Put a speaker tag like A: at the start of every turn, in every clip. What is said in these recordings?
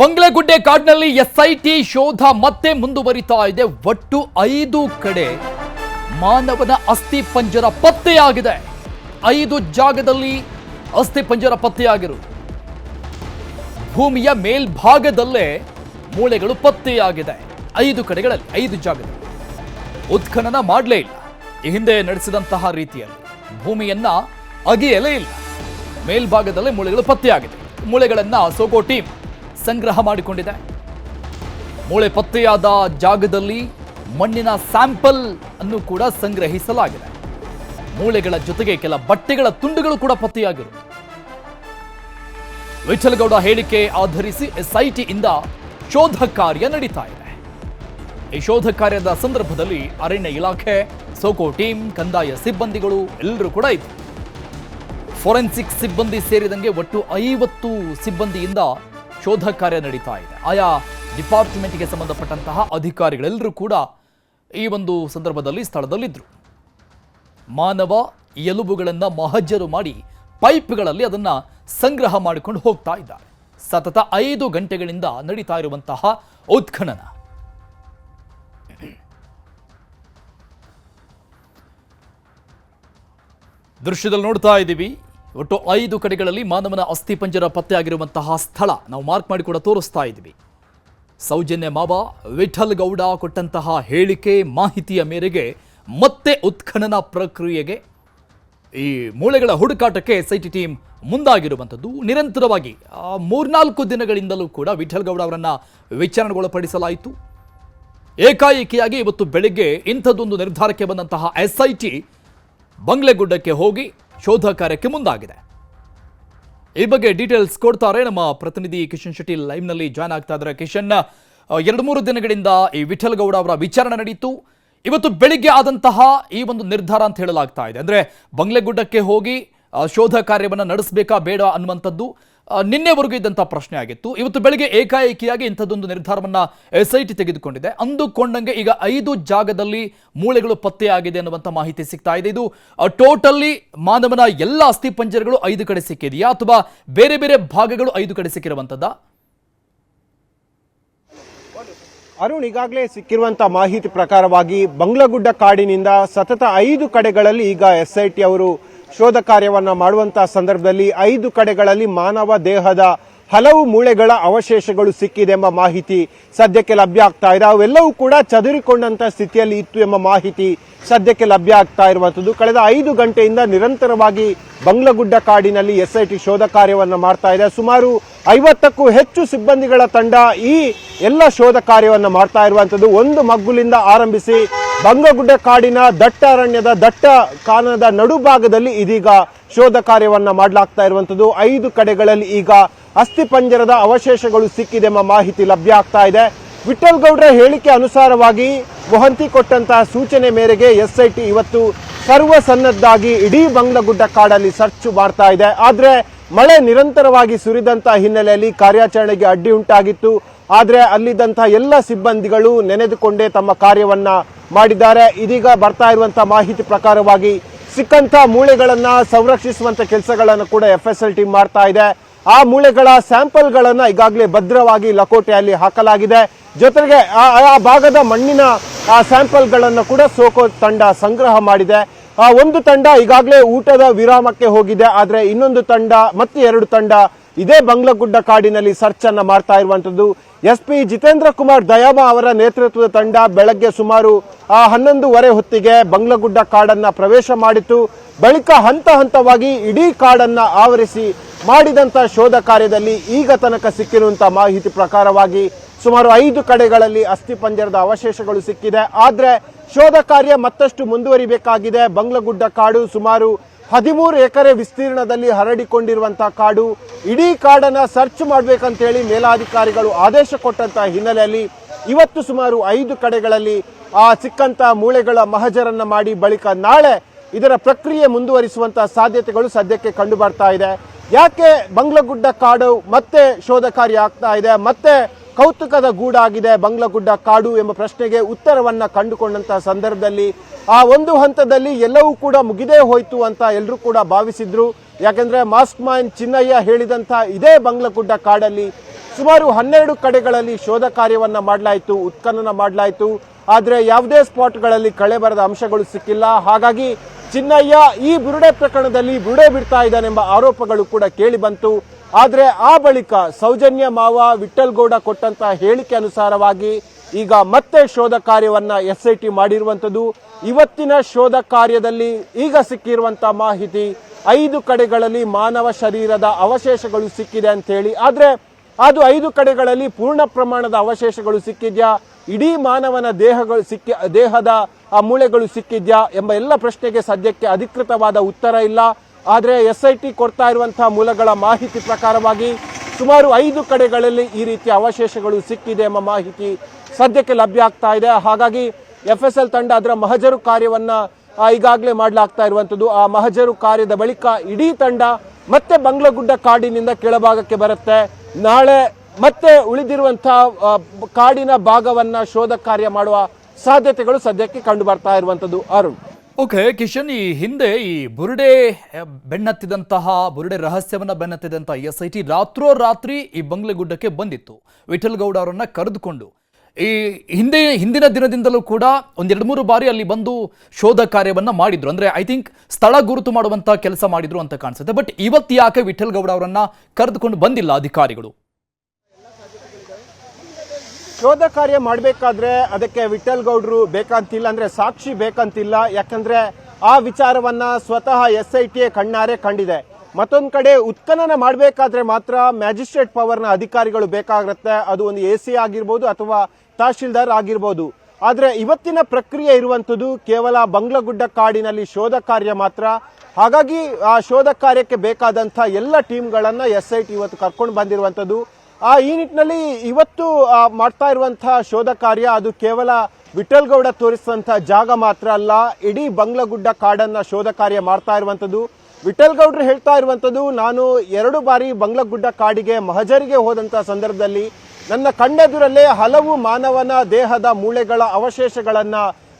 A: ಬಂಗ್ಲೆಗುಡ್ಡೆ ಕಾಡಿನಲ್ಲಿ ಎಸ್ಐಟಿ ಶೋಧ ಮತ್ತೆ ಮುಂದುವರಿತಾ ಇದೆ. ಒಟ್ಟು ಐದು ಕಡೆ ಮಾನವನ ಅಸ್ಥಿ ಪಂಜರ ಪತ್ತೆಯಾಗಿದೆ. ಐದು ಜಾಗದಲ್ಲಿ ಅಸ್ಥಿ ಪಂಜರ ಪತ್ತೆಯಾಗಿರು. ಭೂಮಿಯ ಮೇಲ್ಭಾಗದಲ್ಲೇ ಮೂಳೆಗಳು ಪತ್ತೆಯಾಗಿದೆ. ಐದು ಕಡೆಗಳಲ್ಲಿ, ಐದು ಜಾಗದಲ್ಲಿ. ಉತ್ಖನನ ಮಾಡಲೇ ಇಲ್ಲ. ಈ ಹಿಂದೆ ನಡೆಸಿದಂತಹ ರೀತಿಯಲ್ಲಿ ಭೂಮಿಯನ್ನ ಅಗಿಯಲೇ ಇಲ್ಲ. ಮೇಲ್ಭಾಗದಲ್ಲೇ ಮೂಳೆಗಳು ಪತ್ತೆಯಾಗಿದೆ. ಮೂಳೆಗಳನ್ನ ಸೋಕೋ ಟೀಮ್ ಸಂಗ್ರಹ ಮಾಡಿಕೊಂಡಿದೆ. ಮೂಳೆ ಪತ್ತೆಯಾದ ಜಾಗದಲ್ಲಿ ಮಣ್ಣಿನ ಸ್ಯಾಂಪಲ್ ಅನ್ನು ಕೂಡ ಸಂಗ್ರಹಿಸಲಾಗಿದೆ. ಮೂಳೆಗಳ ಜೊತೆಗೆ ಕೆಲ ಬಟ್ಟೆಗಳ ತುಂಡುಗಳು ಕೂಡ ಪತ್ತೆಯಾಗಿವೆ ವಿಠಲಗೌಡ ಹೇಳಿಕೆ ಆಧರಿಸಿ ಎಸ್ಐಟಿಯಿಂದ ಶೋಧ ಕಾರ್ಯ ನಡೀತಾ ಇದೆ. ಈ ಶೋಧ ಕಾರ್ಯದ ಸಂದರ್ಭದಲ್ಲಿ ಅರಣ್ಯ ಇಲಾಖೆ, ಸೋಕೋ ಟೀಮ್, ಕಂದಾಯ ಸಿಬ್ಬಂದಿಗಳು ಎಲ್ಲರೂ ಕೂಡ ಇದ್ದರು. ಫೋರೆನ್ಸಿಕ್ ಸಿಬ್ಬಂದಿ ಸೇರಿದಂಗೆ ಒಟ್ಟು ಐವತ್ತು ಸಿಬ್ಬಂದಿಯಿಂದ ಶೋಧ ಕಾರ್ಯ ನಡೀತಾ ಇದೆ. ಆಯಾ ಡಿಪಾರ್ಟ್ಮೆಂಟ್ಗೆ ಸಂಬಂಧಪಟ್ಟಂತಹ ಅಧಿಕಾರಿಗಳೆಲ್ಲರೂ ಕೂಡ ಈ ಒಂದು ಸಂದರ್ಭದಲ್ಲಿ ಸ್ಥಳದಲ್ಲಿದ್ದರು ಮಾನವ ಎಲುಬುಗಳನ್ನು ಮಹಜ್ಜರು ಮಾಡಿ ಪೈಪ್ಗಳಲ್ಲಿ ಅದನ್ನು ಸಂಗ್ರಹ ಮಾಡಿಕೊಂಡು ಹೋಗ್ತಾ ಇದ್ದಾರೆ. ಸತತ ಐದು ಗಂಟೆಗಳಿಂದ ನಡೀತಾ ಇರುವಂತಹ ಉತ್ಖನನ. ದೃಶ್ಯದಲ್ಲಿ ನೋಡ್ತಾ ಇದ್ದೀವಿ. ಒಟ್ಟು ಐದು ಕಡೆಗಳಲ್ಲಿ ಮಾನವನ ಅಸ್ಥಿಪಂಜರ ಪತ್ತೆಯಾಗಿರುವಂತಹ ಸ್ಥಳ ನಾವು ಮಾರ್ಕ್ ಮಾಡಿ ಕೂಡ ತೋರಿಸ್ತಾ ಇದ್ದೀವಿ. ಸೌಜನ್ಯ ಮಾವ ವಿಠಲ್ ಗೌಡ ಕೊಟ್ಟಂತಹ ಹೇಳಿಕೆ ಮಾಹಿತಿಯ ಮೇರೆಗೆ ಮತ್ತೆ ಉತ್ಖನನ ಪ್ರಕ್ರಿಯೆಗೆ ಈ ಮೂಳೆಗಳ ಹುಡುಕಾಟಕ್ಕೆ ಎಸ್ಐಟಿ ಟೀಮ್ ಮುಂದಾಗಿರುವಂಥದ್ದು. ನಿರಂತರವಾಗಿ ಮೂರ್ನಾಲ್ಕು ದಿನಗಳಿಂದಲೂ ಕೂಡ ವಿಠಲ್ ಗೌಡ ಅವರನ್ನು ವಿಚಾರಣೆಗೊಳಪಡಿಸಲಾಯಿತು. ಏಕಾಏಕಿಯಾಗಿ ಇವತ್ತು ಬೆಳಿಗ್ಗೆ ಇಂಥದ್ದೊಂದು ನಿರ್ಧಾರಕ್ಕೆ ಬಂದಂತಹ ಎಸ್ಐಟಿ ಬಂಗ್ಲೆಗುಡ್ಡಕ್ಕೆ ಹೋಗಿ ಶೋಧ ಕಾರ್ಯಕ್ಕೆ ಮುಂದಾಗಿದೆ. ಈ ಬಗ್ಗೆ ಡೀಟೇಲ್ಸ್ ಕೊಡ್ತಾರೆ ನಮ್ಮ ಪ್ರತಿನಿಧಿ ಕಿಶನ್ ಶೆಟ್ಟಿ ಲೈವ್ನಲ್ಲಿ ಜಾಯ್ನ್ ಆಗ್ತಾ ಇದ್ದಾರೆ. ಕಿಶನ್ ಎರಡು ಮೂರು ದಿನಗಳಿಂದ ಈ ವಿಠಲ್ ಗೌಡ ಅವರ ವಿಚಾರಣೆ ನಡೆಯಿತು ಇವತ್ತು ಬೆಳಿಗ್ಗೆ ಆದಂತಹ ಈ ಒಂದು ನಿರ್ಧಾರ ಅಂತ ಹೇಳಲಾಗ್ತಾ ಇದೆ. ಅಂದ್ರೆ ಬಂಗ್ಲೆಗುಡ್ಡಕ್ಕೆ ಹೋಗಿ ಶೋಧ ಕಾರ್ಯವನ್ನು ನಡೆಸಬೇಕಾ ಬೇಡ ಅನ್ನುವಂಥದ್ದು. ನಿನ್ನೆವರೆಗೂ ಇದ್ದಂಥ ಪ್ರಶ್ನೆ ಆಗಿತ್ತು. ಇವತ್ತು ಬೆಳಗ್ಗೆ ಏಕಾಏಕಿಯಾಗಿ ಇಂಥದ್ದೊಂದು ನಿರ್ಧಾರವನ್ನು ಎಸ್ ಐ ಟಿ ತೆಗೆದುಕೊಂಡಿದೆ. ಅಂದುಕೊಂಡಂಗೆ ಈಗ ಐದು ಜಾಗದಲ್ಲಿ ಮೂಳೆಗಳು ಪತ್ತೆಯಾಗಿದೆ ಅನ್ನುವಂಥ ಮಾಹಿತಿ ಸಿಗ್ತಾ ಇದೆ. ಇದು ಟೋಟಲಿ ಮಾನವನ ಎಲ್ಲ ಅಸ್ಥಿಪಂಜರಗಳು ಐದು ಕಡೆ ಸಿಕ್ಕಿದೆಯಾ ಅಥವಾ ಬೇರೆ ಬೇರೆ ಭಾಗಗಳು ಐದು ಕಡೆ ಸಿಕ್ಕಿರುವಂಥದ್ದಾ
B: ಅರುಣ್, ಈಗಾಗಲೇ ಸಿಕ್ಕಿರುವಂತಹ ಮಾಹಿತಿ ಪ್ರಕಾರವಾಗಿ ಬಂಗ್ಲಗುಡ್ಡ ಕಾಡಿನಿಂದ ಸತತ ಐದು ಕಡೆಗಳಲ್ಲಿ ಈಗ ಎಸ್ಐಟಿ ಅವರು ಶೋಧ ಕಾರ್ಯವನ್ನ ಮಾಡುವಂತಹ ಸಂದರ್ಭದಲ್ಲಿ ಐದು ಕಡೆಗಳಲ್ಲಿ ಮಾನವ ದೇಹದ ಹಲವು ಮೂಳೆಗಳ ಅವಶೇಷಗಳು ಸಿಕ್ಕಿದೆ ಎಂಬ ಮಾಹಿತಿ ಸದ್ಯಕ್ಕೆ ಲಭ್ಯ ಆಗ್ತಾ ಇದೆ. ಅವೆಲ್ಲವೂ ಕೂಡ ಚದುರಿಕೊಂಡಂತ ಸ್ಥಿತಿಯಲ್ಲಿ ಇತ್ತು ಎಂಬ ಮಾಹಿತಿ ಸದ್ಯಕ್ಕೆ ಲಭ್ಯ ಆಗ್ತಾ ಇರುವಂಥದ್ದು ಕಳೆದ ಐದು ಗಂಟೆಯಿಂದ ನಿರಂತರವಾಗಿ ಬಂಗ್ಲಗುಡ್ಡ ಕಾಡಿನಲ್ಲಿ ಎಸ್ಐಟಿ ಶೋಧ ಕಾರ್ಯವನ್ನು ಮಾಡ್ತಾ ಇದೆ. ಸುಮಾರು ಐವತ್ತಕ್ಕೂ ಹೆಚ್ಚು ಸಿಬ್ಬಂದಿಗಳ ತಂಡ ಈ ಎಲ್ಲ ಶೋಧ ಕಾರ್ಯವನ್ನು ಮಾಡ್ತಾ ಇರುವಂಥದ್ದು. ಒಂದು ಮಗ್ಗುಲಿಂದ ಆರಂಭಿಸಿ ಬಂಗಗುಡ್ಡ ಕಾಡಿನ ದಟ್ಟ ಅರಣ್ಯದ ದಟ್ಟ ಕಾನದ ನಡುಭಾಗದಲ್ಲಿ ಇದೀಗ ಶೋಧ ಕಾರ್ಯವನ್ನು ಮಾಡಲಾಗ್ತಾ ಇರುವಂಥದ್ದು. ಐದು ಕಡೆಗಳಲ್ಲಿ ಈಗ ಅಸ್ಥಿಪಂಜರದ ಅವಶೇಷಗಳು ಸಿಕ್ಕಿದೆ ಎಂಬ ಮಾಹಿತಿ ಲಭ್ಯ ಆಗ್ತಾ ಇದೆ. ವಿಠಲ್ ಗೌಡ್ರ ಹೇಳಿಕೆ ಅನುಸಾರವಾಗಿ ಮೊಹಂತಿ ಕೊಟ್ಟಂತಹ ಸೂಚನೆ ಮೇರೆಗೆ ಎಸ್ಐಟಿ ಇವತ್ತು ಸರ್ವಸನ್ನದ್ದಾಗಿ ಇಡೀ ಬಂಗ್ಲಗುಡ್ಡ ಕಾಡಲ್ಲಿ ಸರ್ಚ್ ಮಾಡ್ತಾ ಇದೆ. ಆದ್ರೆ ಮಳೆ ನಿರಂತರವಾಗಿ ಸುರಿದಂತಹ ಹಿನ್ನೆಲೆಯಲ್ಲಿ ಕಾರ್ಯಾಚರಣೆಗೆ ಅಡ್ಡಿ ಉಂಟಾಗಿತ್ತು. ಆದರೆ ಅಲ್ಲಿದ್ದಂತಹ ಎಲ್ಲ ಸಿಬ್ಬಂದಿಗಳು ನೆನೆದುಕೊಂಡೇ ತಮ್ಮ ಕಾರ್ಯವನ್ನ ಮಾಡಿದ್ದಾರೆ. ಇದೀಗ ಬರ್ತಾ ಇರುವಂಥ ಮಾಹಿತಿ ಪ್ರಕಾರವಾಗಿ ಸಿಕ್ಕಂಥ ಮೂಳೆಗಳನ್ನು ಸಂರಕ್ಷಿಸುವಂತ ಕೆಲಸಗಳನ್ನು ಕೂಡ ಎಫ್ ಎಸ್ ಎಲ್ ಟೀಮ್ ಮಾಡ್ತಾ ಇದೆ. ಆ ಮೂಳೆಗಳ ಸ್ಯಾಂಪಲ್ಗಳನ್ನು ಈಗಾಗಲೇ ಭದ್ರವಾಗಿ ಲಕೋಟೆಯಲ್ಲಿ ಹಾಕಲಾಗಿದೆ. ಜೊತೆಗೆ ಆ ಭಾಗದ ಮಣ್ಣಿನ, ಆ, ಸ್ಯಾಂಪಲ್ಗಳನ್ನು ಕೂಡ ಸೋಕೋ ತಂಡ ಸಂಗ್ರಹ ಮಾಡಿದೆ. ಒಂದು ತಂಡ ಈಗಾಗಲೇ ಊಟದ ವಿರಾಮಕ್ಕೆ ಹೋಗಿದೆ, ಆದರೆ ಇನ್ನೊಂದು ತಂಡ ಮತ್ತೆ ಎರಡು ತಂಡ ಇದೇ ಬಂಗ್ಲಗುಡ್ಡ ಕಾಡಿನಲ್ಲಿ ಸರ್ಚ್ ಅನ್ನ ಮಾಡ್ತಾ ಇರುವಂತದ್ದು ಎಸ್ ಪಿ ಜಿತೇಂದ್ರ ಕುಮಾರ್ ದಯಾಮ ಅವರ ನೇತೃತ್ವದ ತಂಡ ಬೆಳಗ್ಗೆ ಸುಮಾರು ಹನ್ನೊಂದುವರೆ ಹೊತ್ತಿಗೆ ಬಂಗ್ಲಗುಡ್ಡ ಕಾಡನ್ನ ಪ್ರವೇಶ ಮಾಡಿತ್ತು. ಬಳಿಕ ಹಂತ ಹಂತವಾಗಿ ಇಡೀ ಕಾಡನ್ನ ಆವರಿಸಿ ಮಾಡಿದಂತ ಶೋಧ ಕಾರ್ಯದಲ್ಲಿ ಈಗ ತನಕ ಸಿಕ್ಕಿರುವಂತಹ ಮಾಹಿತಿ ಪ್ರಕಾರವಾಗಿ ಸುಮಾರು ಐದು ಕಡೆಗಳಲ್ಲಿ ಅಸ್ಥಿಪಂಜರದ ಅವಶೇಷಗಳು ಸಿಕ್ಕಿದೆ. ಆದರೆ ಶೋಧ ಕಾರ್ಯ ಮತ್ತಷ್ಟು ಮುಂದುವರಿಬೇಕಾಗಿದೆ. ಬಂಗ್ಲಗುಡ್ಡ ಕಾಡು ಸುಮಾರು ಹದಿಮೂರು ಎಕರೆ ವಿಸ್ತೀರ್ಣದಲ್ಲಿ ಹರಡಿಕೊಂಡಿರುವಂತಹ ಕಾಡು. ಇಡೀ ಕಾಡನ್ನು ಸರ್ಚ್ ಮಾಡಬೇಕಂತ ಹೇಳಿ ಮೇಲಾಧಿಕಾರಿಗಳು ಆದೇಶ ಕೊಟ್ಟಂತಹ ಹಿನ್ನೆಲೆಯಲ್ಲಿ ಇವತ್ತು ಸುಮಾರು ಐದು ಕಡೆಗಳಲ್ಲಿ ಆ ಸಿಕ್ಕಂತ ಮೂಳೆಗಳ ಮಹಜರನ್ನ ಮಾಡಿ ಬಳಿಕ ನಾಳೆ ಇದರ ಪ್ರಕ್ರಿಯೆ ಮುಂದುವರಿಸುವಂತಹ ಸಾಧ್ಯತೆಗಳು ಸದ್ಯಕ್ಕೆ ಕಂಡು ಬರ್ತಾ ಇದೆ. ಯಾಕೆ ಬಂಗ್ಲಗುಡ್ಡ ಕಾಡು ಮತ್ತೆ ಶೋಧ ಕಾರ್ಯ ಆಗ್ತಾ ಇದೆ? ಮತ್ತೆ ಕೌತುಕದ ಗೂಡಾಗಿದೆ ಬಂಗ್ಲಗುಡ್ಡ ಕಾಡು ಎಂಬ ಪ್ರಶ್ನೆಗೆ ಉತ್ತರವನ್ನು ಕಂಡುಕೊಂಡಂತಹ ಸಂದರ್ಭದಲ್ಲಿ ಆ ಒಂದು ಹಂತದಲ್ಲಿ ಎಲ್ಲವೂ ಕೂಡ ಮುಗಿದೇ ಹೋಯಿತು ಅಂತ ಎಲ್ಲರೂ ಕೂಡ ಭಾವಿಸಿದ್ರು. ಯಾಕಂದ್ರೆ ಮಾಸ್ಕ್ ಮ್ಯಾನ್ ಚಿನ್ನಯ್ಯ ಹೇಳಿದಂತ ಇದೇ ಬಂಗ್ಲಗುಡ್ಡ ಕಾಡಲ್ಲಿ ಸುಮಾರು ಹನ್ನೆರಡು ಕಡೆಗಳಲ್ಲಿ ಶೋಧ ಕಾರ್ಯವನ್ನ ಮಾಡಲಾಯಿತು, ಉತ್ಖನನ ಮಾಡಲಾಯಿತು. ಆದ್ರೆ ಯಾವುದೇ ಸ್ಪಾಟ್ಗಳಲ್ಲಿ ಕಳೆ ಬರದ ಅಂಶಗಳು ಸಿಕ್ಕಿಲ್ಲ. ಹಾಗಾಗಿ ಚಿನ್ನಯ್ಯ ಈ ಬುರುಡೆ ಪ್ರಕರಣದಲ್ಲಿ ಬುರುಡೆ ಬಿಡ್ತಾ ಇದ್ದಾನೆಂಬ ಆರೋಪಗಳು ಕೂಡ ಕೇಳಿ ಬಂತು. ಆದ್ರೆ ಆ ಬಳಿಕ ಸೌಜನ್ಯ ಮಾವ ವಿಠಲ್ಗೌಡ ಕೊಟ್ಟಂತ ಹೇಳಿಕೆ ಅನುಸಾರವಾಗಿ ಈಗ ಮತ್ತೆ ಶೋಧ ಕಾರ್ಯವನ್ನ ಎಸ್ ಐ ಟಿ ಮಾಡಿರುವಂಥದ್ದು. ಇವತ್ತಿನ ಶೋಧ ಕಾರ್ಯದಲ್ಲಿ ಈಗ ಸಿಕ್ಕಿರುವಂತ ಮಾಹಿತಿ ಐದು ಕಡೆಗಳಲ್ಲಿ ಮಾನವ ಶರೀರದ ಅವಶೇಷಗಳು ಸಿಕ್ಕಿದೆ ಅಂತ ಹೇಳಿ. ಆದ್ರೆ ಅದು ಐದು ಕಡೆಗಳಲ್ಲಿ ಪೂರ್ಣ ಪ್ರಮಾಣದ ಅವಶೇಷಗಳು ಸಿಕ್ಕಿದ್ಯಾ? ಇಡೀ ಮಾನವನ ದೇಹಗಳು ಸಿಕ್ಕಿ, ದೇಹದ ಆ ಮೂಳೆಗಳು ಸಿಕ್ಕಿದ್ಯಾ? ಎಂಬ ಎಲ್ಲ ಪ್ರಶ್ನೆಗೆ ಸದ್ಯಕ್ಕೆ ಅಧಿಕೃತವಾದ ಉತ್ತರ ಇಲ್ಲ. ಆದರೆ ಎಸ್ ಐ ಟಿ ಕೊಡ್ತಾ ಇರುವಂತಹ ಮೂಲಗಳ ಮಾಹಿತಿ ಪ್ರಕಾರವಾಗಿ ಸುಮಾರು ಐದು ಕಡೆಗಳಲ್ಲಿ ಈ ರೀತಿಯ ಅವಶೇಷಗಳು ಸಿಕ್ಕಿದೆ ಎಂಬ ಮಾಹಿತಿ ಸದ್ಯಕ್ಕೆ ಲಭ್ಯ ಆಗ್ತಾ ಇದೆ. ಹಾಗಾಗಿ ಎಫ್ ಎಸ್ ಎಲ್ ತಂಡ ಅದರ ಮಹಜರು ಕಾರ್ಯವನ್ನ ಈಗಾಗಲೇ ಮಾಡಲಾಗ್ತಾ ಇರುವಂಥದ್ದು. ಆ ಮಹಜರು ಕಾರ್ಯದ ಬಳಿಕ ಇಡೀ ತಂಡ ಮತ್ತೆ ಬಂಗ್ಲಗುಡ್ಡ ಕಾಡಿನಿಂದ ಕೆಳಭಾಗಕ್ಕೆ ಬರುತ್ತೆ. ನಾಳೆ ಮತ್ತೆ ಉಳಿದಿರುವಂತಹ ಕಾಡಿನ ಭಾಗವನ್ನ ಶೋಧ ಕಾರ್ಯ ಮಾಡುವ ಸಾಧ್ಯತೆಗಳು ಸದ್ಯಕ್ಕೆ ಕಂಡು ಬರ್ತಾ ಇರುವಂಥದ್ದು. ಅರುಣ್.
A: ಓಕೆ, ಕಿಶನ್, ಈ ಹಿಂದೆ ಈ ಬುರುಡೆ ಬೆನ್ನತ್ತಿದಂತಹ, ಬುರುಡೆ ರಹಸ್ಯವನ್ನ ಬೆನ್ನತ್ತಿದಂತಹ ಎಸ್ ಐ ಟಿ ರಾತ್ರೋರಾತ್ರಿ ಈ ಬಂಗ್ಲೆಗುಡ್ಡಕ್ಕೆ ಬಂದಿತ್ತು. ವಿಠಲ್ ಅವರನ್ನು ಕರೆದುಕೊಂಡು. ಈ ಹಿಂದೆ, ಹಿಂದಿನ ದಿನದಿಂದಲೂ ಕೂಡ ಒಂದೆರಡು ಮೂರು ಬಾರಿ ಅಲ್ಲಿ ಬಂದು ಶೋಧ ಕಾರ್ಯವನ್ನ ಮಾಡಿದ್ರು. ಅಂದ್ರೆ, ಐ ಥಿಂಕ್ ಸ್ಥಳ ಗುರುತು ಮಾಡುವಂತ ಕೆಲಸ ಮಾಡಿದ್ರು ಅಂತ ಕಾಣಿಸುತ್ತೆ. ಬಟ್ ಇವತ್ತು ಯಾಕೆ ವಿಠಲ್ ಗೌಡ ಅವರನ್ನ ಕರೆದುಕೊಂಡು ಬಂದಿಲ್ಲ ಅಧಿಕಾರಿಗಳು?
B: ಶೋಧ ಕಾರ್ಯ ಮಾಡಬೇಕಾದ್ರೆ ಅದಕ್ಕೆ ವಿಠಲ್ ಗೌಡ್ರು ಬೇಕಂತಿಲ್ಲ ಅಂದ್ರೆ ಸಾಕ್ಷಿ ಬೇಕಂತಿಲ್ಲ. ಯಾಕಂದ್ರೆ ಆ ವಿಚಾರವನ್ನ ಸ್ವತಃ ಎಸ್ ಐ ಟಿ ಕಣ್ಣಾರೆ ಕಂಡಿದೆ. ಮತ್ತೊಂದ್ ಕಡೆ ಉತ್ಖನನ ಮಾಡಬೇಕಾದ್ರೆ ಮಾತ್ರ ಮ್ಯಾಜಿಸ್ಟ್ರೇಟ್ ಪವರ್ನ ಅಧಿಕಾರಿಗಳು ಬೇಕಾಗುತ್ತೆ. ಅದು ಒಂದು ಎ ಸಿ ಆಗಿರ್ಬೋದು ಅಥವಾ ತಹಶೀಲ್ದಾರ್ ಆಗಿರ್ಬೋದು. ಆದ್ರೆ ಇವತ್ತಿನ ಪ್ರಕ್ರಿಯೆ ಇರುವಂತದ್ದು ಕೇವಲ ಬಂಗ್ಲಗುಡ್ಡ ಕಾಡಿನಲ್ಲಿ ಶೋಧ ಕಾರ್ಯ ಮಾತ್ರ. ಹಾಗಾಗಿ ಆ ಶೋಧ ಕಾರ್ಯಕ್ಕೆ ಬೇಕಾದಂತ ಎಲ್ಲ ಟೀಮ್ಗಳನ್ನ ಎಸ್ ಐ ಟಿ ಇವತ್ತು ಕರ್ಕೊಂಡು ಬಂದಿರುವಂತದ್ದು ಈ ನಿಟ್ಟಿನಲ್ಲಿ ಇವತ್ತು ಆ, ಮಾಡ್ತಾ ಇರುವಂತಹ ಶೋಧ ಕಾರ್ಯ ಅದು ಕೇವಲ ವಿಠಲ್ಗೌಡ ತೋರಿಸಿದಂತಹ ಜಾಗ ಮಾತ್ರ ಅಲ್ಲ ಇಡೀ ಬಂಗ್ಲಗುಡ್ಡ ಕಾಡನ್ನ ಶೋಧ ಕಾರ್ಯ ಮಾಡ್ತಾ ಇರುವಂತದ್ದು ವಿಠಲ್ ಗೌಡ್ರು ಹೇಳ್ತಾ ಇರುವಂತದ್ದು ನಾನು ಎರಡು ಬಾರಿ ಬಂಗ್ಲಗುಡ್ಡ ಕಾಡಿಗೆ ಮಹಜರಿಗೆ ಹೋದಂತಹ ಸಂದರ್ಭದಲ್ಲಿ ನನ್ನ ಕಣ್ಣೆದುರಲ್ಲೇ ಹಲವು ಮಾನವನ ದೇಹದ ಮೂಳೆಗಳ ಅವಶೇಷಗಳನ್ನ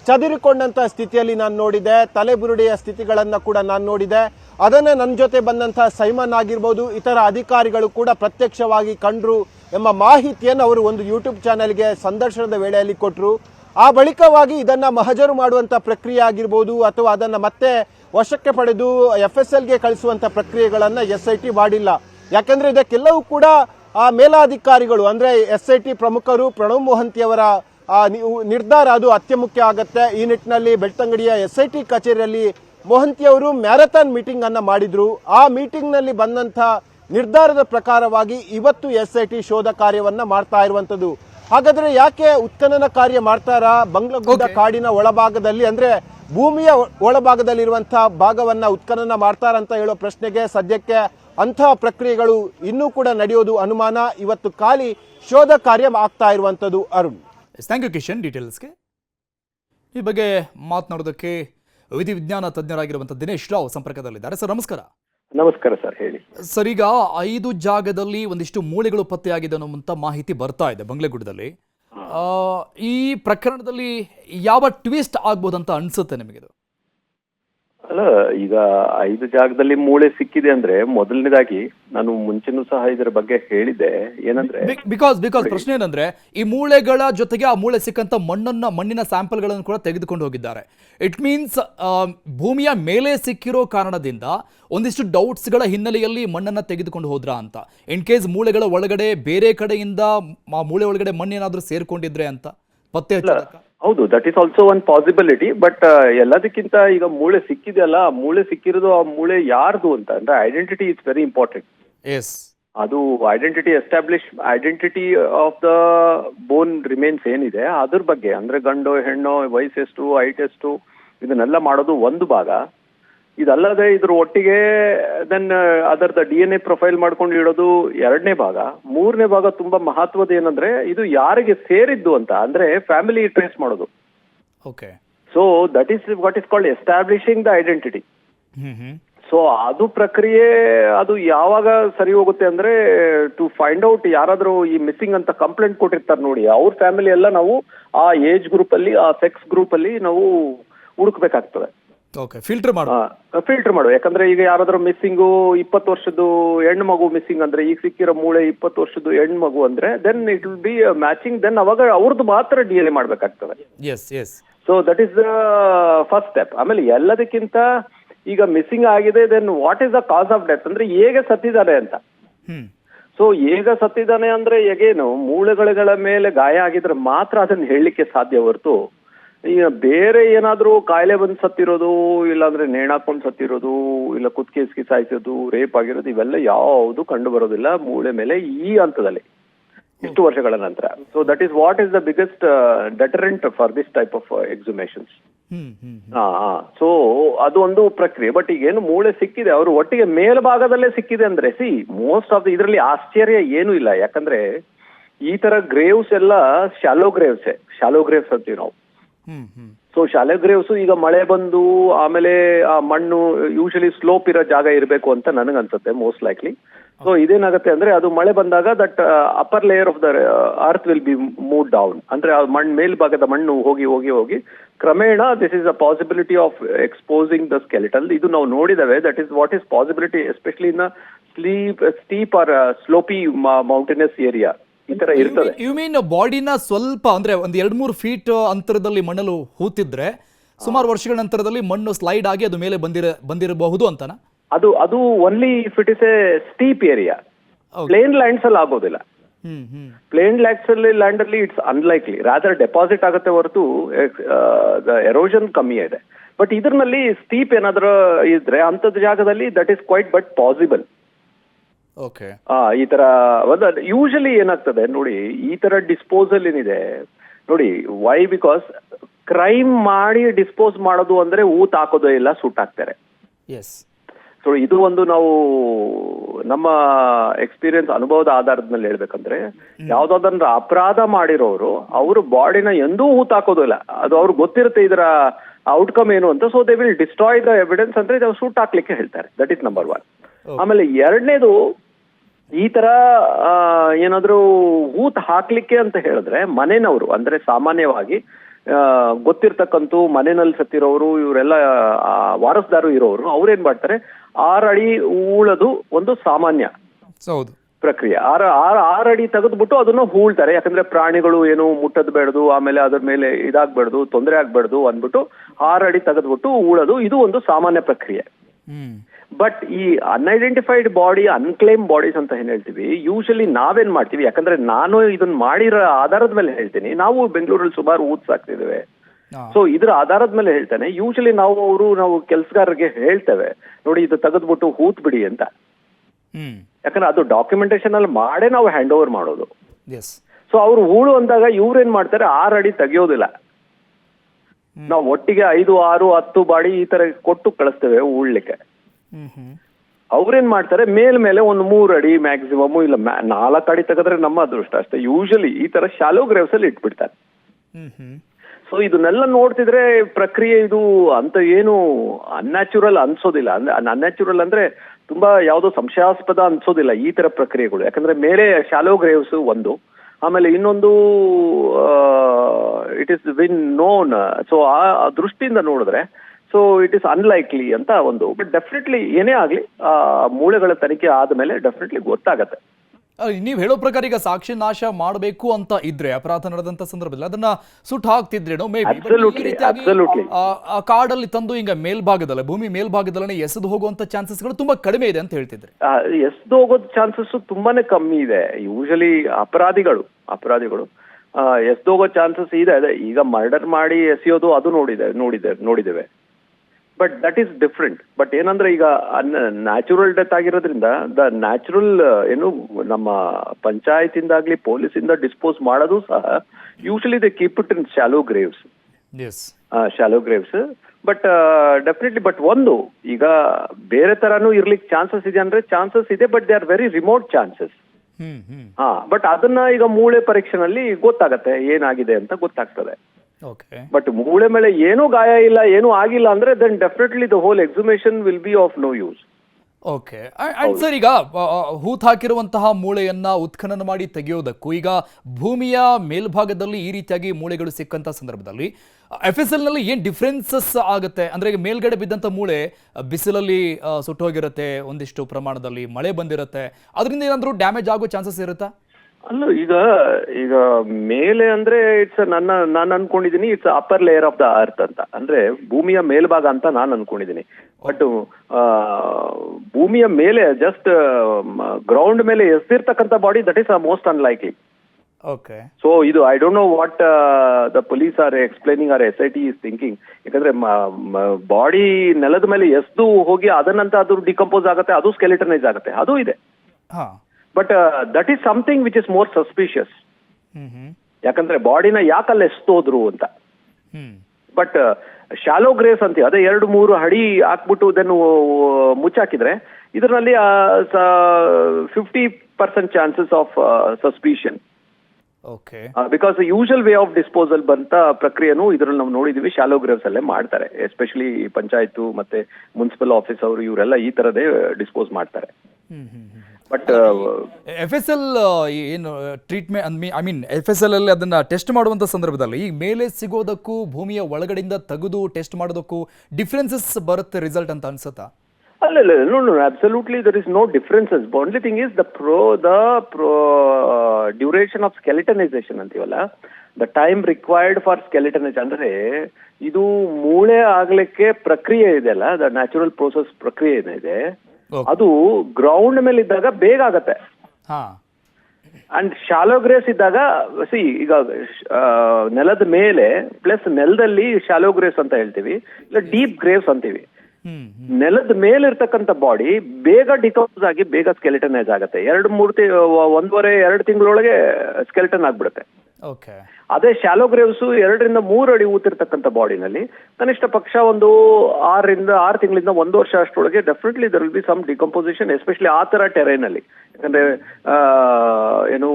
B: ಚದುರಿಕೊಂಡಂಥ ಸ್ಥಿತಿಯಲ್ಲಿ ನಾನು ನೋಡಿದೆ ತಲೆಬುರುಡೆಯ ಸ್ಥಿತಿಗಳನ್ನ ಕೂಡ ನಾನು ನೋಡಿದೆ. ಅದನ್ನ ನನ್ನ ಜೊತೆ ಬಂದಂಥ ಸೈಮನ್ ಆಗಿರ್ಬೋದು ಇತರ ಅಧಿಕಾರಿಗಳು ಕೂಡ ಪ್ರತ್ಯಕ್ಷವಾಗಿ ಕಂಡ್ರು ಎಂಬ ಮಾಹಿತಿಯನ್ನು ಅವರು ಒಂದು ಯೂಟ್ಯೂಬ್ ಚಾನೆಲ್ಗೆ ಸಂದರ್ಶನದ ವೇಳೆಯಲ್ಲಿ ಕೊಟ್ಟರು ಆ ಬಳಿಕವಾಗಿ ಇದನ್ನ ಮಹಜರು ಮಾಡುವಂತ ಪ್ರಕ್ರಿಯೆ ಆಗಿರ್ಬೋದು ಅಥವಾ ಅದನ್ನ ಮತ್ತೆ ವಶಕ್ಕೆ ಪಡೆದು ಎಫ್ ಎಸ್ ಎಲ್ಗೆ ಕಳಿಸುವಂತ ಪ್ರಕ್ರಿಯೆಗಳನ್ನು ಎಸ್ ಐ ಟಿ ಮಾಡಿಲ್ಲ. ಯಾಕೆಂದರೆ ಇದಕ್ಕೆಲ್ಲವೂ ಕೂಡ ಆ ಮೇಲಾಧಿಕಾರಿಗಳು, ಅಂದ್ರೆ ಎಸ್ ಐ ಟಿ ಪ್ರಮುಖರು ಪ್ರಣವ್ ಮೋಹಂತಿಯವರ ನಿರ್ಧಾರ ಅದು ಅತ್ಯಮುಖ್ಯ ಆಗತ್ತೆ. ಈ ನಿಟ್ಟಿನಲ್ಲಿ ಬೆಳ್ತಂಗಡಿಯ ಎಸ್ ಐ ಟಿ ಕಚೇರಿಯಲ್ಲಿ ಮೊಹಂತಿ ಅವರು ಮ್ಯಾರಥಾನ್ ಮೀಟಿಂಗ್ ಅನ್ನ ಮಾಡಿದ್ರು. ಆ ಮೀಟಿಂಗ್ನಲ್ಲಿ ಬಂದಂತ ನಿರ್ಧಾರದ ಪ್ರಕಾರವಾಗಿ ಇವತ್ತು ಎಸ್ ಐ ಟಿ ಶೋಧ ಕಾರ್ಯವನ್ನ ಮಾಡ್ತಾ ಇರುವಂತದ್ದು ಹಾಗಾದ್ರೆ ಯಾಕೆ ಉತ್ಖನನ ಕಾರ್ಯ ಮಾಡ್ತಾರಾ? ಬಂಗ್ಲಗುಡ್ಡ ಕಾಡಿನ ಒಳಭಾಗದಲ್ಲಿ ಅಂದ್ರೆ ಭೂಮಿಯ ಒಳಭಾಗದಲ್ಲಿ ಒಳಭಾಗದಲ್ಲಿರುವಂತಹ ಭಾಗವನ್ನ ಉತ್ಖನನ ಮಾಡ್ತಾರಂತ ಹೇಳೋ ಪ್ರಶ್ನೆಗೆ ಸದ್ಯಕ್ಕೆ ಅಂತಹ ಪ್ರಕ್ರಿಯೆಗಳು ಇನ್ನೂ ಕೂಡ ನಡೆಯೋದು ಅನುಮಾನ. ಇವತ್ತು ಖಾಲಿ ಶೋಧ ಕಾರ್ಯ ಆಗ್ತಾ ಇರುವಂತದ್ದು ಅರುಣ್.
A: ಥ್ಯಾಂಕ್ ಯು ಕಿಶನ್ ಡೀಟೇಲ್ಸ್ಗೆ ಈ ಬಗ್ಗೆ ಮಾತನಾಡೋದಕ್ಕೆ ವಿಧಿವಿಜ್ಞಾನ ತಜ್ಞರಾಗಿರುವಂತಹ ದಿನೇಶ್ ರಾವ್ ಸಂಪರ್ಕದಲ್ಲಿದ್ದಾರೆ. ಸರ್ ನಮಸ್ಕಾರ.
C: ನಮಸ್ಕಾರ ಸರ್ ಹೇಳಿ.
A: ಸರ್ ಈಗ ಐದು ಜಾಗದಲ್ಲಿ ಒಂದಿಷ್ಟು ಮೂಳೆಗಳು ಪತ್ತೆಯಾಗಿದೆ ಅನ್ನುವಂತ ಮಾಹಿತಿ ಬರ್ತಾ ಇದೆ ಬಂಗ್ಲೆಗುಡ್ಡದಲ್ಲಿ. ಈ ಪ್ರಕರಣದಲ್ಲಿ ಯಾವ ಟ್ವಿಸ್ಟ್ ಆಗ್ಬೋದಂತ ಅನ್ಸುತ್ತೆ ನಿಮಗಿದು?
C: ಅಲ್ಲ ಈಗ ಐದು ಜಾಗದಲ್ಲಿ ಮೂಳೆ ಸಿಕ್ಕಿದೆ ಅಂದ್ರೆ ಮೊದಲನೇದಾಗಿ ನಾನು ಮುಂಚೆನೂ ಸಹ ಇದರ ಬಗ್ಗೆ ಹೇಳಿದ್ದೆ. ಏನಂದ್ರೆ
A: ಬಿಕಾಸ್ ಬಿಕಾಸ್ ಪ್ರಶ್ನೆ ಏನಂದ್ರೆ ಈ ಮೂಳೆಗಳ ಜೊತೆಗೆ ಆ ಮೂಳೆ ಸಿಕ್ಕಂತ ಮಣ್ಣನ್ನ ಮಣ್ಣಿನ ಸ್ಯಾಂಪಲ್ಗಳನ್ನು ಕೂಡ ತೆಗೆದುಕೊಂಡು ಹೋಗಿದ್ದಾರೆ. ಇಟ್ ಮೀನ್ಸ್ ಭೂಮಿಯ ಮೇಲೆ ಸಿಕ್ಕಿರೋ ಕಾರಣದಿಂದ ಒಂದಿಷ್ಟು ಡೌಟ್ಸ್ಗಳ ಹಿನ್ನೆಲೆಯಲ್ಲಿ ಮಣ್ಣನ್ನ ತೆಗೆದುಕೊಂಡು ಹೋದ್ರ ಅಂತ. ಇನ್ ಕೇಸ್ ಮೂಳೆಗಳ ಒಳಗಡೆ ಬೇರೆ ಕಡೆಯಿಂದ ಆ ಮೂಳೆ ಒಳಗಡೆ ಮಣ್ಣೇನಾದ್ರೂ ಸೇರ್ಕೊಂಡಿದ್ರೆ ಅಂತ? ಪತ್ತೆ ಹಚ್ಚೋದಕ್ಕ?
C: ಹೌದು that is also one possibility but ಎಲ್ಲದಕ್ಕಿಂತ ಈಗ ಮೂಳೆ ಸಿಕ್ಕಿದೆಯಲ್ಲ ಆ ಮೂಳೆ ಸಿಕ್ಕಿರೋದು ಆ ಮೂಳೆ ಯಾರ್ದು ಅಂತ ಅಂದ್ರೆ identity is very important
A: yes
C: ಅದು identity establish identity of the bone remains ಏನಿದೆ ಅದ್ರ ಬಗ್ಗೆ ಅಂದ್ರೆ ಗಂಡು ಹೆಣ್ಣು ವಯಸ್ಸೆಷ್ಟು ಹೈಟ್ ಎಷ್ಟು ಇದನ್ನೆಲ್ಲ ಮಾಡೋದು ಒಂದು ಭಾಗ. ಇದಲ್ಲದೆ ಇದ್ರ ಒಟ್ಟಿಗೆ ದೆನ್ ಅದರದ ಡಿ ಎನ್ ಎ ಪ್ರೊಫೈಲ್ ಮಾಡ್ಕೊಂಡು ಇಡೋದು ಎರಡನೇ ಭಾಗ. ಮೂರನೇ ಭಾಗ ತುಂಬಾ ಮಹತ್ವದ ಏನಂದ್ರೆ ಇದು ಯಾರಿಗೆ ಸೇರಿದ್ದು ಅಂತ ಅಂದ್ರೆ ಫ್ಯಾಮಿಲಿ ಟ್ರೇಸ್ ಮಾಡೋದು.
A: Okay
C: so that is what is called establishing the identity so ಅದು ಪ್ರಕ್ರಿಯೆ ಅದು ಯಾವಾಗ ಸರಿ ಹೋಗುತ್ತೆ ಅಂದ್ರೆ ಟು ಫೈಂಡ್ ಔಟ್ ಯಾರಾದ್ರೂ ಈ ಮಿಸ್ಸಿಂಗ್ ಅಂತ ಕಂಪ್ಲೇಂಟ್ ಕೊಟ್ಟಿರ್ತಾರೆ ನೋಡಿ ಅವ್ರ ಫ್ಯಾಮಿಲಿ ಎಲ್ಲ ನಾವು ಆ ಏಜ್ ಗ್ರೂಪ್ ಅಲ್ಲಿ ಆ ಸೆಕ್ಸ್ ಗ್ರೂಪ್ ಅಲ್ಲಿ ನಾವು ಹುಡುಕ್ಬೇಕಾಗ್ತದೆ.
A: ಓಕೆ ಫಿಲ್ಟರ್ ಮಾಡು.
C: ಫಿಲ್ಟರ್ ಮಾಡು. ಯಾಕಂದ್ರೆ ಈಗ ಯಾರಾದ್ರೂ ಮಿಸ್ಸಿಂಗು ಇಪ್ಪತ್ತು ವರ್ಷದ್ದು ಹೆಣ್ಣು ಮಗು ಮಿಸ್ಸಿಂಗ್ ಅಂದ್ರೆ ಈಗ ಸಿಕ್ಕಿರೋ ಮೂಳೆ ಇಪ್ಪತ್ತು ವರ್ಷದ್ದು ಹೆಣ್ಣು ಮಗು ಅಂದ್ರೆ then it will be matching then ಅವಾಗ ಅವ್ರದ್ದು ಮಾತ್ರ ಡಿ ಎಲ್ ಎ ಮಾಡ್ಬೇಕಾಗ್ತದೆ.
A: Yes yes
C: so that is the first step ಆಮೇಲೆ ಎಲ್ಲದಕ್ಕಿಂತ ಈಗ ಮಿಸ್ಸಿಂಗ್ ಆಗಿದೆ then what is the cause of death ಅಂದ್ರೆ ಹೇಗೆ ಸತ್ತಿದ್ದಾರೆ ಅಂತ. ಸೊ ಈಗ ಸತ್ತಿದ್ದಾನೆ ಅಂದ್ರೆ ಹೇಗೇನು ಮೂಳೆಗಳ ಮೇಲೆ ಗಾಯ ಆಗಿದ್ರೆ ಮಾತ್ರ ಅದನ್ನ ಹೇಳಲಿಕ್ಕೆ ಸಾಧ್ಯ ಹೊರತು ಈಗ ಬೇರೆ ಏನಾದರೂ ಕಾಯಿಲೆ ಬಂದು ಸತ್ತಿರೋದು ಇಲ್ಲಾಂದ್ರೆ ನೇಣಾಕೊಂಡು ಸತ್ತಿರೋದು ಇಲ್ಲ ಕುತ್ತಿಗೆ ಸಾಯಿಸೋದು ರೇಪ್ ಆಗಿರೋದು ಇವೆಲ್ಲ ಯಾವುದು ಕಂಡು ಬರೋದಿಲ್ಲ. ಮೂಳೆ ಮೇಲೆ ಈ ಹಂತದಲ್ಲಿ. ಇಷ್ಟು ವರ್ಷಗಳ ನಂತರ. So that is what is the biggest deterrent for this type of exhumations ಹಾ ಸೊ ಅದು ಒಂದು ಪ್ರಕ್ರಿಯೆ. ಬಟ್ ಈಗೇನು ಮೂಳೆ ಸಿಕ್ಕಿದೆ. ಅವರು ಒಟ್ಟಿಗೆ ಮೇಲ್ಭಾಗದಲ್ಲೇ ಸಿಕ್ಕಿದೆ ಅಂದ್ರೆ ಸಿ ಮೋಸ್ಟ್ ಆಫ್ ದ ಇದರಲ್ಲಿ ಆಶ್ಚರ್ಯ ಏನು ಇಲ್ಲ. ಯಾಕಂದ್ರೆ ಈ ತರ ಗ್ರೇವ್ಸ್ ಎಲ್ಲ ಶಾಲೋ ಗ್ರೇವ್ಸ್ ಶಾಲೋ ಗ್ರೇವ್ಸ್ ಅಂತೀವಿ ನಾವು. ಸೊ ಶಾಲೆ ಗ್ರೇವ್ಸ್ ಈಗ ಮಳೆ ಬಂದು ಆಮೇಲೆ ಆ ಮಣ್ಣು ಯೂಶಲಿ ಸ್ಲೋಪ್ ಇರೋ ಜಾಗ ಇರಬೇಕು ಅಂತ ನನಗನ್ಸುತ್ತೆ ಮೋಸ್ಟ್ ಲೈಕ್ಲಿ ಸೊ ಇದೇನಾಗುತ್ತೆ ಅಂದ್ರೆ ಅದು ಮಳೆ ಬಂದಾಗ that upper layer of the earth will be move down ಅಂದ್ರೆ ಆ ಮಣ್ಣು ಮೇಲ್ಭಾಗದ ಮಣ್ಣು ಹೋಗಿ ಹೋಗಿ ಹೋಗಿ ಕ್ರಮೇಣ this is a possibility of exposing the skeletal ಇದು ನಾವು ನೋಡಿದಾವೆ that is what is possibility especially in sleep steep or slopy mountainous area ಈ ತರ ಇರ್ತದೆ.
A: ಯು ಮೀನ್ ಬಾಡಿನ ಸ್ವಲ್ಪ ಅಂದ್ರೆ ಒಂದ್ ಎರಡ್ ಮೂರು ಫೀಟ್ ಅಂತರದಲ್ಲಿ ಮಣ್ಣಲು ಹೂತಿದ್ರೆ ಸುಮಾರು ವರ್ಷಗಳ ನಂತರದಲ್ಲಿ ಮಣ್ಣು ಸ್ಲೈಡ್ ಆಗಿ ಅದು ಮೇಲೆ ಬಂದಿರ ಬಂದಿರಬಹುದು ಅಂತನಾ?
C: ಅದು ಅದು only if it is a steep area. Plain lands ಅಲ್ಲಿ ಆಗೋದಿಲ್ಲ. ಪ್ಲೇನ್ ಲ್ಯಾಂಡ್ಸ್ ಅಲ್ಲಿ ಲ್ಯಾಂಡ್ ಅಲ್ಲಿ ಇಟ್ಸ್ ಅನ್ಲೈಕ್ಲಿ ರಾದರ್ ಡೆಪಾಸಿಟ್ ಆಗುತ್ತೆ ಹೊರತು ಎರೋಷನ್ ಕಮ್ಮಿ ಇದೆ. ಬಟ್ ಇದ್ರಲ್ಲಿ ಸ್ಟೀಪ್ ಏನಾದ್ರೂ ಇದ್ರೆ ಅಂತದ್ ಜಾಗದಲ್ಲಿ that is quite but possible
A: okay
C: ಆ ಈ ತರ ಒಂದು ಯೂಶಲಿ ಏನಾಗ್ತದೆ ನೋಡಿ ಈ ತರ ಡಿಸ್ಪೋಸಲ್ ಏನಿದೆ ನೋಡಿ ವೈ ಬಿಕಾಸ್ ಕ್ರೈಮ್ ಮಾಡಿ ಡಿಸ್ಪೋಸ್ ಮಾಡೋದು ಅಂದ್ರೆ ಊತ್ ಹಾಕೋದೇ ಇಲ್ಲ ಸುಟ್ಟಾಕ್ತಾರೆ
A: ಎಸ್
C: ಸೊ ಇದು ಒಂದು ನಾವು ನಮ್ಮ ಎಕ್ಸ್ಪೀರಿಯನ್ಸ್ ಅನುಭವದ ಆಧಾರದ ಮೇಲೆ ಹೇಳ್ಬೇಕಂದ್ರೆ ಯಾವ್ದಾದ್ರ ಅಪರಾಧ ಮಾಡಿರೋರು ಅವರು ಬಾಡಿನ ಎಂದೂ ಹೂತಾಕೋದಿಲ್ಲ ಅದು ಅವ್ರಿಗೆ ಗೊತ್ತಿರುತ್ತೆ ಇದರ ಔಟ್ಕಮ್ ಏನು ಅಂತ so they will destroy the evidence ಅಂದ್ರೆ ಸೂಟ್ ಶೂಟ್ ಹಾಕ್ಲಿಕ್ಕೆ ಹೇಳ್ತಾರೆ. ದಟ್ ಇಸ್ ನಂಬರ್ ಒನ್ ಆಮೇಲೆ ಎರಡನೇದು ಈ ತರ ಆ, ಏನಾದ್ರೂ ಹೂತ್ ಹಾಕ್ಲಿಕ್ಕೆ ಅಂತ ಹೇಳಿದ್ರೆ ಮನೆನವರು ಅಂದ್ರೆ ಸಾಮಾನ್ಯವಾಗಿ ಆ, ಗೊತ್ತಿರ್ತಕ್ಕಂಥ ಮನೆಯಲ್ಲಿ ಸತ್ತಿರೋರು ಇವರೆಲ್ಲ ವಾರಸ್ದಾರು ಇರೋರು ಅವ್ರೇನ್ ಮಾಡ್ತಾರೆ? ಆರಡಿ ಉಳದು ಉಳೋದು ಒಂದು ಸಾಮಾನ್ಯ ಪ್ರಕ್ರಿಯೆ. ಆರ ಆರ್ ಆರು ಅಡಿ ತೆಗೆದ್ಬಿಟ್ಟು ಅದನ್ನ ಹೂಳ್ತಾರೆ. ಯಾಕಂದ್ರೆ ಪ್ರಾಣಿಗಳು ಏನು ಮುಟ್ಟದ್ ಬೇಡದು ಆಮೇಲೆ ಅದ್ರ ಮೇಲೆ ಇದಾಗ್ಬೇಡ್ದು ತೊಂದರೆ ಆಗ್ಬೇಡ್ದು ಅಂದ್ಬಿಟ್ಟು ಆರು ಅಡಿ ತೆಗೆದ್ಬಿಟ್ಟು ಉಳದು ಇದು ಒಂದು ಸಾಮಾನ್ಯ ಪ್ರಕ್ರಿಯೆ. ಬಟ್ ಈ ಅನ್ಐಡೆಂಟಿಫೈಡ್ ಬಾಡಿ ಅನ್ಕ್ಲೇಮ್ ಬಾಡೀಸ್ ಅಂತ ಏನ್ ಹೇಳ್ತೀವಿ ಯೂಶಲಿ ನಾವೇನ್ ಮಾಡ್ತೀವಿ ಯಾಕಂದ್ರೆ ನಾನು ಇದನ್ನ ಮಾಡಿರೋ ಆಧಾರದ ಮೇಲೆ ಹೇಳ್ತೀನಿ. ನಾವು ಬೆಂಗಳೂರಲ್ಲಿ ಸುಮಾರು ಊದ್
A: ಸಾಕ್ತಿದ್ದೇವೆ.
C: ಸೊ ಇದ್ರ ಆಧಾರದ ಮೇಲೆ ಹೇಳ್ತಾನೆ. ಯೂಶಲಿ ನಾವು ಅವರು ನಾವು ಕೆಲಸಗಾರರಿಗೆ ಹೇಳ್ತೇವೆ ನೋಡಿ ಇದು ತೆಗೆದ್ಬಿಟ್ಟು ಹೂತ್ ಬಿಡಿ ಅಂತ ಯಾಕಂದ್ರೆ ಅದು ಡಾಕ್ಯುಮೆಂಟೇಶನ್ ಅಲ್ಲಿ ಮಾಡೇ ನಾವು ಹ್ಯಾಂಡ್ ಓವರ್ ಮಾಡೋದು ಸೊ ಅವ್ರು ಹೂಳು ಅಂದಾಗ ಇವ್ರೇನ್ ಮಾಡ್ತಾರೆ ಆರು ಅಡಿ ತೆಗಿಯೋದಿಲ್ಲ. ನಾವು ಒಟ್ಟಿಗೆ ಐದು ಆರು ಹತ್ತು ಬಾಡಿ ಈ ತರ ಕೊಟ್ಟು ಕಳಿಸ್ತೇವೆ ಉಳ್ಲಿಕ್ಕೆ ಅವ್ರೇನ್ ಮಾಡ್ತಾರೆ? ಮೇಲ್ ಮೇಲೆ ಒಂದು ಮೂರು ಅಡಿ ಮ್ಯಾಕ್ಸಿಮಮ್ ಇಲ್ಲ ನಾಲ್ಕು ಅಡಿ ತೆಗೆದ್ರೆ ನಮ್ಮ ಅದೃಷ್ಟ ಅಷ್ಟೇ. ಯೂಶಲಿ ಈ ತರ ಶಾಲೋ ಗ್ರೇವ್ಸ್ ಅಲ್ಲಿ ಇಟ್ಬಿಡ್ತಾರೆ. ಸೊ ಇದನ್ನೆಲ್ಲ ನೋಡ್ತಿದ್ರೆ ಪ್ರಕ್ರಿಯೆ ಇದು ಅಂತ ಏನು ಅನ್ಯಾಚುರಲ್ ಅನ್ಸೋದಿಲ್ಲ. ಅಂದ್ರೆ ಅನ್ಯಾಚುರಲ್ ಅಂದ್ರೆ ತುಂಬಾ ಯಾವುದೋ ಸಂಶಯಾಸ್ಪದ ಅನ್ಸೋದಿಲ್ಲ ಈ ತರ ಪ್ರಕ್ರಿಯೆಗಳು. ಯಾಕಂದ್ರೆ ಮೇಲೆ ಶಾಲೋ ಗ್ರೇವ್ಸ್ ಒಂದು, ಆಮೇಲೆ ಇನ್ನೊಂದು it is win known so ಆ ದೃಷ್ಟಿಯಿಂದ ನೋಡಿದ್ರೆ ಸೊ ಇಟ್ ಇಸ್ ಅನ್ಲೈಕ್ಲಿ ಅಂತ ಒಂದು ಬಟ್ ಡೆಫಿನೆಟ್ಲಿ ಏನೇ ಆಗಲಿ ಮೂಳೆಗಳ ತನಿಖೆ ಆದಮೇಲೆ ಡೆಫಿನೆಟ್ಲಿ ಗೊತ್ತಾಗತ್ತೆ.
A: ನೀವು ಹೇಳೋ ಪ್ರಕಾರ ಈಗ ಸಾಕ್ಷಿ ನಾಶ ಮಾಡಬೇಕು ಅಂತ ಇದ್ರೆ ಅಪರಾಧ ನಡೆದಂತ ಸಂದರ್ಭದಲ್ಲಿ ಅದನ್ನ ಸುಟ್ಟು ಹಾಕ್ತಿದ್ರೇನೋ ಮೇ ಕಾಡಲ್ಲಿ ತಂದು ಈಗ ಮೇಲ್ಭಾಗದಲ್ಲ ಭೂಮಿ ಮೇಲ್ಭಾಗದಲ್ಲೇ ಎಸೆದು ಹೋಗುವಂತ ಚಾನ್ಸಸ್ಗಳು ತುಂಬಾ ಕಡಿಮೆ ಇದೆ ಅಂತ ಹೇಳ್ತಿದ್ರೆ.
C: ಎಸ್ದು ಹೋಗೋದ್ ಚಾನ್ಸಸ್ ತುಂಬಾನೇ ಕಮ್ಮಿ ಇದೆ. ಯೂಶಲಿ ಅಪರಾಧಿಗಳು ಅಪರಾಧಿಗಳು ಎಸ್ದು ಹೋಗೋ ಚಾನ್ಸಸ್ ಇದೆ. ಅದೇ ಈಗ ಮರ್ಡರ್ ಮಾಡಿ ಎಸೆಯೋದು ಅದು ನೋಡಿದೆ ನೋಡಿದೆ ನೋಡಿದ್ದೇವೆ. But that is different but ಏನಂದ್ರೆ ಈಗ ನ್ಯಾಚುರಲ್ ಡೆತ್ ಆಗಿರೋದ್ರಿಂದ ದ ನ್ಯಾಚುರಲ್ ಏನು ನಮ್ಮ ಪಂಚಾಯ್ತಿಂದಾಗ್ಲಿ ಪೊಲೀಸ್ ಇಂದ ಡಿಸ್ಪೋಸ್ ಮಾಡೋದು ಸಹ usually they keep it in shallow graves shallow graves but definitely but ಒಂದು ಈಗ ಬೇರೆ ತರಾನು ಇರ್ಲಿಕ್ಕೆ ಚಾನ್ಸಸ್ ಇದೆ ಅಂದ್ರೆ ಚಾನ್ಸಸ್ ಇದೆ but they are very remote chances ಹಾ ಬಟ್ ಅದನ್ನ ಈಗ ಮೂಳೆ ಪರೀಕ್ಷೆನಲ್ಲಿ ಗೊತ್ತಾಗತ್ತೆ ಏನಾಗಿದೆ ಅಂತ ಗೊತ್ತಾಗ್ತದೆ. ಬಟ್ ಮೂಳೆ ಮೇಲೆ ಏನೂ ಗಾಯ ಇಲ್ಲ ಏನೂ ಆಗಿಲ್ಲ ಅಂದ್ರೆ then definitely the whole exhumation will be of no use
A: okay and sir ಈಗ ಹೂತ್ ಹಾಕಿರುವಂತಹ ಮೂಳೆಯನ್ನ ಉತ್ಖನನ ಮಾಡಿ ತೆಗೆಯೋದಕ್ಕೂ ಈಗ ಭೂಮಿಯ ಮೇಲ್ಭಾಗದಲ್ಲಿ ಈ ರೀತಿಯಾಗಿ ಮೂಳೆಗಳು ಸಿಕ್ಕಂತ ಸಂದರ್ಭದಲ್ಲಿ ಎಫ್ ಎಸ್ ಎಲ್ನಲ್ಲಿ ಏನ್ ಡಿಫ್ರೆನ್ಸಸ್ ಆಗುತ್ತೆ? ಅಂದ್ರೆ ಈಗ ಮೇಲ್ಗಡೆ ಬಿದ್ದಂತ ಮೂಳೆ ಬಿಸಿಲಲ್ಲಿ ಸುಟ್ಟೋಗಿರುತ್ತೆ ಒಂದಿಷ್ಟು ಪ್ರಮಾಣದಲ್ಲಿ ಮಳೆ ಬಂದಿರುತ್ತೆ. ಅದರಿಂದ ಏನಾದ್ರೂ ಡ್ಯಾಮೇಜ್ ಆಗೋ ಚಾನ್ಸಸ್ ಇರುತ್ತಾ?
C: ಅಲ್ಲ ಈಗ ಈಗ ಮೇಲೆ ಅಂದ್ರೆ ಇಟ್ಸ್ ನನ್ನ ನಾನು ಅನ್ಕೊಂಡಿದ್ದೀನಿ it's upper layer of the earth ಅಂತ. ಅಂದ್ರೆ ಭೂಮಿಯ ಮೇಲ್ಭಾಗ ಅಂತ ನಾನು ಅನ್ಕೊಂಡಿದ್ದೀನಿ ಬಟ್ ಭೂಮಿಯ ಮೇಲೆ ಜಸ್ಟ್ ಗ್ರೌಂಡ್ ಮೇಲೆ ಎಸ್ತಿರ್ತಕ್ಕಂಥ body that is most unlikely
A: okay
C: so ಇದು I don't know what the police are explaining or S I T is thinking ಯಾಕಂದ್ರೆ ಬಾಡಿ ನೆಲದ ಮೇಲೆ ಎಸ್ದು ಹೋಗಿ ಅದನ್ನಂತ ಅದು ಡಿಕಂಪೋಸ್ ಆಗುತ್ತೆ ಅದು ಸ್ಕೆಲಿಟನೈಸ್ ಆಗುತ್ತೆ. ಅದು ಇದೆ. But that is something which is more suspicious ಯಾಕಂದ್ರೆ ಬಾಡಿನ ಯಾಕಲ್ಲಿ ಎಸ್ತೋದ್ರು ಅಂತ. ಬಟ್ ಶಾಲೋ ಗ್ರೇಸ್ ಅಂತೀವಿ ಅದೇ ಎರಡು ಮೂರು ಹಡಿ ಹಾಕ್ಬಿಟ್ಟು ಇದನ್ನು ಮುಚ್ಚಾಕಿದ್ರೆ ಇದರಲ್ಲಿ fifty percent chances of suspicion
A: okay
C: because usual way of disposal ಬಂತ ಪ್ರಕ್ರಿಯೆನೂ ಇದ್ರಲ್ಲಿ ನಾವು ನೋಡಿದೀವಿ ಶಾಲೋ ಗ್ರೇವ್ಸ್ ಅಲ್ಲೇ ಮಾಡ್ತಾರೆ. ಎಸ್ಪೆಷಲಿ ಪಂಚಾಯತ್ ಮತ್ತೆ ಮುನ್ಸಿಪಲ್ ಆಫೀಸ್ ಅವರು ಇವರೆಲ್ಲ ಈ ತರದೇ ಡಿಸ್ಪೋಸ್ ಮಾಡ್ತಾರೆ. ಬಟ್
A: ಎಫ್ ಎಸ್ ಎಲ್ ಏನು treatment I mean F S L ಅಲ್ಲಿ ಅದನ್ನ ಟೆಸ್ಟ್ ಮಾಡುವಂತ ಸಂದರ್ಭದಲ್ಲಿ ಈ ಮೇಲೆ ಸಿಗೋದಕ್ಕೂ ಭೂಮಿಯ ಒಳಗಡೆಯಿಂದ ತೆಗೆದು ಟೆಸ್ಟ್ ಮಾಡೋದಕ್ಕೂ ಡಿಫ್ರೆನ್ಸಸ್ ಬರುತ್ತೆ ರಿಸಲ್ಟ್ ಅಂತ ಅನ್ಸುತ್ತಾ?
C: ಅಲ್ಲ ಇಲ್ಲ no no absolutely there is no difference only thing is the pro the pro duration of skeletonisation ಅಂತೀವಲ್ಲ the time required for skeletonise ಅಂದ್ರೆ ಇದು ಮೂಳೆ ಆಗ್ಲಿಕ್ಕೆ ಪ್ರಕ್ರಿಯೆ ಇದೆ ಅಲ್ಲ ದ ನ್ಯಾಚುರಲ್ ಪ್ರೋಸೆಸ್ ಪ್ರಕ್ರಿಯೆ ಏನಿದೆ ಅದು ಗ್ರೌಂಡ್ ಮೇಲೆ ಇದ್ದಾಗ ಬೇಗ ಆಗತ್ತೆ. ಅಂಡ್ ಶಾಲೋ ಗ್ರೇಸ್ ಇದ್ದಾಗ ಸಿ ಈಗ ನೆಲದ ಮೇಲೆ ಪ್ಲಸ್ ನೆಲದಲ್ಲಿ ಶಾಲೋ ಗ್ರೇಸ್ ಅಂತ ಹೇಳ್ತೀವಿ ಇಲ್ಲ ಡೀಪ್ ಗ್ರೇವ್ಸ್ ಅಂತೀವಿ. ನೆಲದ ಮೇಲೆ ಇರ್ತಕ್ಕಂಥ ಬಾಡಿ ಬೇಗ ಡಿಕಂಪೋಸ್ ಆಗಿ ಬೇಗ ಸ್ಕೆಲಿಟನೈಸ್ ಆಗುತ್ತೆ. ಎರಡು ಮೂರು ತಿ ಒಂದೂವರೆ ಎರಡು ತಿಂಗಳೊಳಗೆ ಸ್ಕೆಲಿಟನ್ ಆಗ್ಬಿಡುತ್ತೆ. ಅದೇ ಶಾಲೋ ಗ್ರೇವ್ಸ್ ಎರಡರಿಂದ ಮೂರು ಅಡಿ ಊತಿರ್ತಕ್ಕಂಥ ಬಾಡಿನಲ್ಲಿ ಕನಿಷ್ಠ ಪಕ್ಷ ಒಂದು ಆರರಿಂದ ಆರು ತಿಂಗಳಿಂದ ಒಂದು ವರ್ಷ ಅಷ್ಟರೊಳಗೆ definitely there will be some decomposition especially ಆ ತರ ಟೆರೈನ್ ಅಲ್ಲಿ. ಯಾಕಂದ್ರೆ ಏನು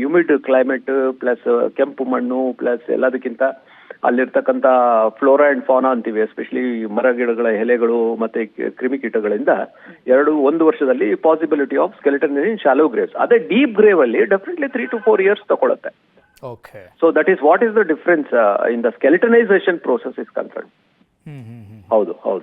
C: ಹ್ಯೂಮಿಡ್ ಕ್ಲೈಮೇಟ್ ಪ್ಲಸ್ ಕೆಂಪು ಮಣ್ಣು ಪ್ಲಸ್ ಎಲ್ಲದಕ್ಕಿಂತ ಅಲ್ಲಿರ್ತಕ್ಕಂಥ ಫ್ಲೋರಾ ಅಂಡ್ ಫೋನಾ ಅಂತೀವಿ ಎಸ್ಪೆಷಲಿ ಮರ ಗಿಡಗಳ ಎಲೆಗಳು ಮತ್ತೆ ಕ್ರಿಮಿಕೀಟಗಳಿಂದ ಎರಡು ಒಂದು ವರ್ಷದಲ್ಲಿ possibility of skeleton in shallow graves ಅದೇ ಡೀಪ್ ಗ್ರೇವ್ ಅಲ್ಲಿ definitely three to four years ತಗೊಳುತ್ತೆ.
A: Okay
C: so that is what is the difference in the skeletonisation process is concern ಹೌದು ಹೌದು.